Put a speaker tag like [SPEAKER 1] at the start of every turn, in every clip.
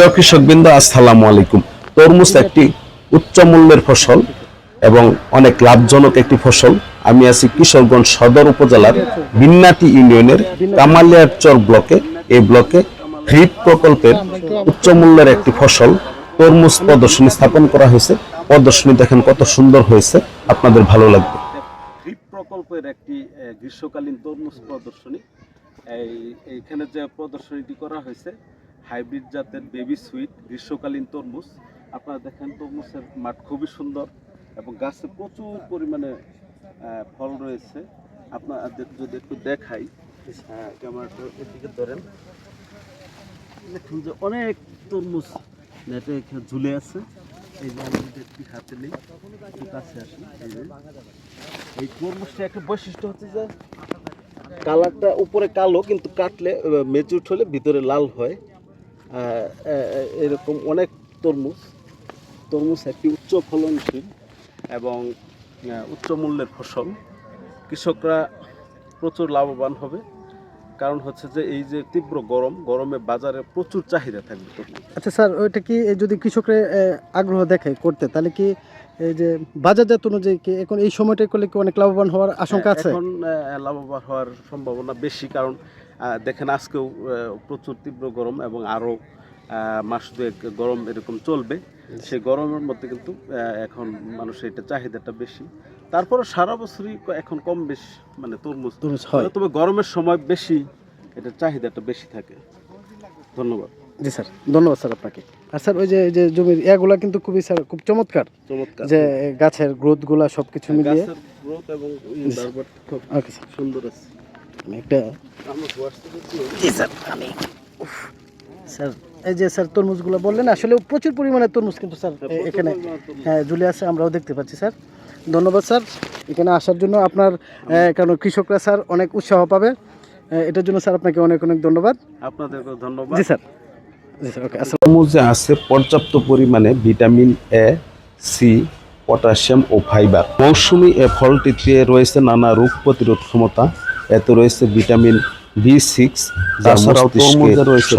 [SPEAKER 1] প্রিয় কৃষকবৃন্দ, আসসালামু আলাইকুম। তরমুজ একটি উচ্চ মূল্যের ফসল এবং অনেক লাভজনক একটি ফসল। আমি আছি কিশোরগঞ্জ সদর উপজেলার বিন্নাটি ইউনিয়নের কামালিয়ারচর ব্লকে। এই ব্লকে ফ্রিপ প্রকল্পের উচ্চ মূল্যের একটি ফসল তরমুজ প্রদর্শনী স্থাপন করা হয়েছে। প্রদর্শনী দেখেন কত সুন্দর হয়েছে। আপনাদের ভালো লাগবে।
[SPEAKER 2] ড্রিপ প্রকল্পের একটি গ্রীষ্মকালীন তরমুজ প্রদর্শনী। এই, এইখানে যে প্রদর্শনীটি করা হয়েছে হাইব্রিড জাতের বেবি সুইট গ্রীষ্মকালীন তরমুজ। আপনারা দেখেন তরমুজের মাঠ খুবই সুন্দর এবং গাছে প্রচুর পরিমাণে ফল রয়েছে। আপনাদের যদি একটু দেখাই এদিকে ধরেন। দেখুন যে অনেক তরমুজ নেটে ঝুলে আছে। এই যে হাতে নেই, একটু কাছে আসি, এই তরমুজটা একটা বৈশিষ্ট্য হচ্ছে যে, কালারটা উপরে কালো, কিন্তু কাটলে মেচুর হলে ভিতরে লাল হয়। এরকম অনেক তরমুজ তরমুজ একটি উচ্চ ফলনশীল এবং উচ্চ মূল্যের ফসল। কৃষকরা প্রচুর লাভবান হবে। কারণ হচ্ছে যে এই যে তীব্র গরম গরমে বাজারে প্রচুর চাহিদা থাকবে
[SPEAKER 3] আচ্ছা স্যার ওইটা কি যদি কৃষকরা আগ্রহ দেখে করতে তাহলে কি এই যে বাজারজাত অনুযায়ী কি এখন এই সময়টা করলে কি অনেক লাভবান হওয়ার আশঙ্কা আছে?
[SPEAKER 2] এখন লাভবান হওয়ার সম্ভাবনা বেশি। কারণ দেখেন আজকেও প্রচুর তীব্র গরম এবং আরও মাস দুয়েক গরম এরকম চলবে। সেই গরমের মধ্যে কিন্তু এখন মানুষের এটা চাহিদাটা বেশি। তারপরে সারা বছরই এখন কম বেশ মানে তরমুজ।
[SPEAKER 3] তরমুজ হয়।
[SPEAKER 2] তবে গরমের সময় বেশি এটার চাহিদাটা বেশি থাকে। ধন্যবাদ।
[SPEAKER 3] জি স্যার ধন্যবাদ স্যার আপনাকে। আর স্যার ওই যে যে জমির ইয়াগুলা কিন্তু খুবই স্যার খুব চমৎকার।
[SPEAKER 2] চমৎকার।
[SPEAKER 3] যে গাছের গ্রোথগুলা সব কিছু মিলিয়ে।
[SPEAKER 2] গাছের গ্রোথ এবং খুব সুন্দর আছে।
[SPEAKER 3] আমি একটা আমি স্যার এই যে স্যার তরমুজগুলো বললেন আসলে প্রচুর পরিমাণে তরমুজ কিন্তু স্যার এখানে হ্যাঁ ঝুলে আছে আমরাও দেখতে পাচ্ছি স্যার। ধন্যবাদ স্যার। এখানে আসার জন্য আপনার কারণ কৃষকরা স্যার অনেক উৎসাহ পাবে। এটার জন্য স্যার আপনাকে অনেক অনেক ধন্যবাদ।
[SPEAKER 2] আপনাদেরকে ধন্যবাদ।
[SPEAKER 3] জি স্যার। জি স্যার ওকে
[SPEAKER 1] তরমুজে আছে পর্যাপ্ত পরিমাণে ভিটামিন এ সি পটাশিয়াম ও ফাইবার। মৌসুমি এ ফলটিতে রয়েছে নানা রোগ প্রতিরোধ ক্ষমতা। এতে রয়েছে ভিটামিন বি সিক্স তাছাড়াও তরমুজে রয়েছে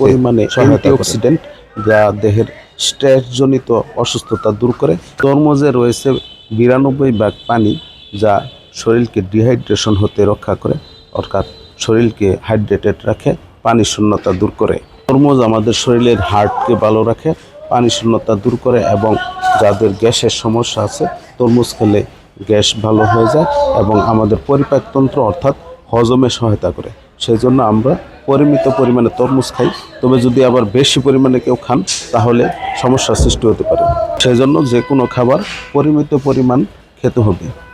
[SPEAKER 1] পরিমাণে অ্যান্টিঅক্সিডেন্ট যা দেহের স্ট্রেসজনিত অসুস্থতা দূর করে। তরমুজে রয়েছে বিরানব্বই ভাগ পানি যা শরীরকে ডিহাইড্রেশন হতে রক্ষা করে অর্থাৎ শরীরকে হাইড্রেটেড রাখে পানি শূন্যতা দূর করে। তরমুজ আমাদের শরীরের হার্টকে ভালো রাখে পানি শূন্যতা দূর করে এবং যাদের গ্যাসের সমস্যা আছে তরমুজ খেলে গ্যাস ভালো হয়ে যায় এবং আমাদের পরিপাকতন্ত্র অর্থাৎ হজমে সহায়তা করে। সেই জন্য আমরা পরিমিত পরিমাণে তরমুজ খাই। তবে যদি আবার বেশি পরিমাণে কেউ খান, তাহলে সমস্যার সৃষ্টি হতে পারে। সেই জন্য যে কোনো খাবার পরিমিত পরিমাণ খেতে হবে।